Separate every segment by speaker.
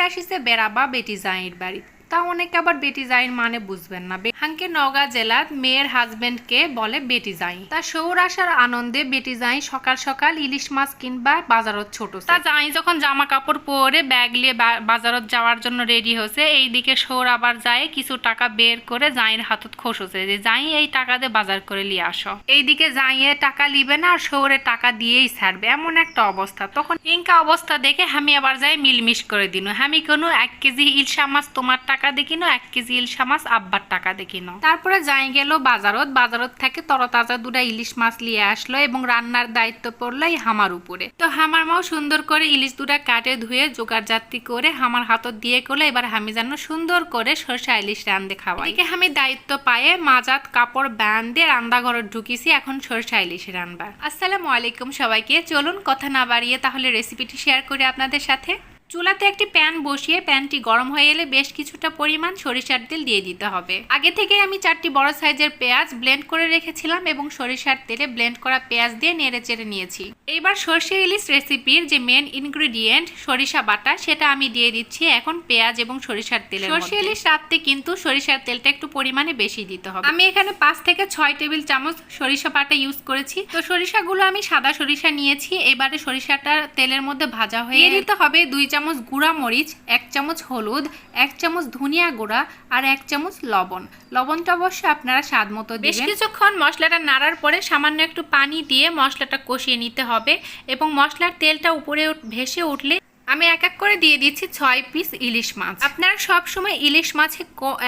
Speaker 1: আসিছে বেড়াবা বেটি জাঁয়ের বাড়ি তা অনেকে আবার বেটি জাইর মানে বুঝবেন না। হাঙ্কে নগা জেলার মেয়ের হাজবেন্ডকে বলে বেটি জাই তা শৌর আসার আনন্দে বেটি জাই সকাল সকাল ইলিশ মাছ কিনবা বাজারত ছোট তা জাই যখন জামা কাপড় পরে ব্যাগ নিয়ে বাজারত যাওয়ার জন্য রেডি হয়েছে এইদিকে শৌর আবার যায় কিছু টাকা বের করে জাইয়ের হাতত খসছে যে যাই এই টাকা দিয়ে বাজার করে নিয়ে আসো। এইদিকে যাইয়ে টাকা লিবে না আর শহরে টাকা দিয়েই ছাড়বে। এমন একটা অবস্থা। তখন ইনকা অবস্থা দেখে আমি আবার যাই মিলমিশ করে দিন। আমি কোনো এক কেজি ইলশা মাছ তোমার টাকা দেখিনো এক কেজি ইলশা মাছ, আব্বার টাকা দেখিনো তারপরে যাই গেল বাজারত বাজারত থেকে তরতাজা দুটা ইলিশ মাছ নিয়ে আসলো এবং রান্নার দায়িত্ব পড়ল এই হামার উপরে। তো হামার মাও সুন্দর করে ইলিশ দুটা কাটে ধুয়ে জোগাড় জাতি করে হামার হাতত দিয়ে করল, এবার আমি যেন সুন্দর করে সরষা ইলিশ রান্ধে খাওয়াই এদিকে আমি দায়িত্ব পায়ে মাজাত কাপড় বান্ধে রান্না ঘরে ঢুকিছি, এখন সরষা ইলিশ রান্নার আসসালামু আলাইকুম সবাইকে, চলুন কথা না বাড়িয়ে তাহলে রেসিপিটি শেয়ার করি আপনাদের সাথে। চুলাতে একটি প্যান বসিয়ে প্যানটি গরম হয়ে এলে বেশ কিছুটা পরিমাণ সরিষার তেল দিয়ে দিতে হবে। আগে থেকে আমি চারটি বড় সাইজের পেঁয়াজ ব্লেন্ড করে রেখেছিলাম এবং সরিষার তেলে ব্লেন্ড করা পেঁয়াজ দিয়ে নেড়ে চেড়ে নিয়েছি। এইবার সর্ষে ইলিশ রেসিপির যে মেন ইনগ্রেডিয়েন্ট সরিষা বাটা সেটা আমি দিয়ে দিচ্ছি এখন পেঁয়াজ এবং সরিষার তেলে সর্ষে ইলিশ রাখতে কিন্তু সরিষার তেলটা একটু পরিমাণে বেশি দিতে হবে। আমি এখানে পাঁচ থেকে ছয় টেবিল চামচ সরিষা বাটা ইউজ করেছি। তো সরিষাগুলো আমি সাদা সরিষা নিয়েছি এবারে সরিষাটা তেলের মধ্যে ভাজা হয়ে দিতে হবে দুই চামচ গুঁড়া মরিচ এক চামচ হলুদ এক চামচ ধনিয়া গুঁড়া আর এক চামচ লবণ। লবণটা অবশ্য আপনারা স্বাদ মতো বেশ কিছুক্ষণ মশলাটা নাড়ার পরে সামান্য একটু পানি দিয়ে মশলাটা কষিয়ে নিতে হবে এবং মশলার তেলটা উপরে ভেসে উঠলে আমি এক এক করে দিয়ে দিচ্ছি ছয় পিস ইলিশ মাছ। আপনারা সব সময় ইলিশ মাছে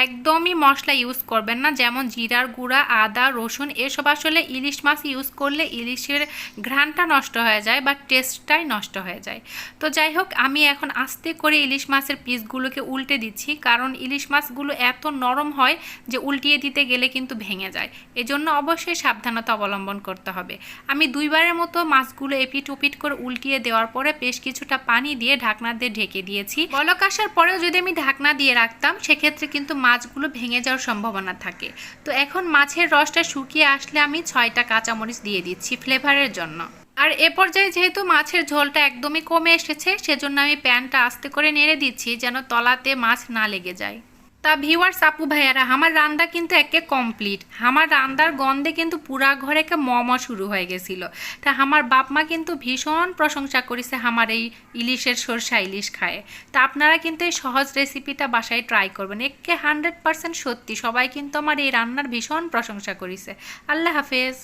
Speaker 1: একদমই মশলা ইউজ করবেন না, যেমন জিরার গুঁড়া, আদা, রসুন, এসব আসলে ইলিশ মাছ ইউজ করলে ইলিশের ঘ্রাণটা নষ্ট হয়ে যায় বা টেস্টটাই নষ্ট হয়ে যায়। তো যাই হোক, আমি এখন আস্তে করে ইলিশ মাছের পিসগুলোকে উল্টে দিচ্ছি, কারণ ইলিশ মাছগুলো এত নরম হয় যে উল্টিয়ে দিতে গেলে কিন্তু ভেঙে যায়। এজন্য অবশ্যই সাবধানতা অবলম্বন করতে হবে। আমি দুইবারের মতো মাছগুলো এপিট উপিট করে উল্টিয়ে দেওয়ার পরে বেশ কিছুটা পানি দিয়ে ঢাকনা দিয়ে ঢেকে দিয়েছি। বলক আসার পরেও যদি আমি ঢাকনা দিয়ে রাখতাম, সেক্ষেত্রে কিন্তু মাছগুলো ভেঙে যাওয়ার সম্ভাবনা থাকে। তো এখন মাছের রসটা শুকিয়ে আসলে আমি ছয়টা কাঁচামরিচ দিয়ে দিচ্ছি ফ্লেভারের জন্য। আর এ পর্যায়ে যেহেতু মাছের ঝোলটা একদমই কমে এসেছে, সেজন্য আমি প্যানটা আস্তে করে নেড়ে দিচ্ছি যেন তলাতে মাছ না লেগে যায়। তা ভিউয়ার্স, আপু ভাইয়ারা, আমার রান্না কিন্তু একে কমপ্লিট আমার রান্নার গন্ধে কিন্তু পুরা ঘরে কে মম শুরু হয়ে গেছিল। তা আমার বাপ মা কিন্তু ভীষণ প্রশংসা করেছে আমার এই ইলিশের সরষা ইলিশ খায়। তা আপনারা কিন্তু এই সহজ রেসিপিটা বাসায় ট্রাই করবেন। একে হান্ড্রেড পার্সেন্ট সত্যি, সবাই কিন্তু আমার এই রান্নার ভীষণ প্রশংসা করেছে। আল্লাহ হাফেজ।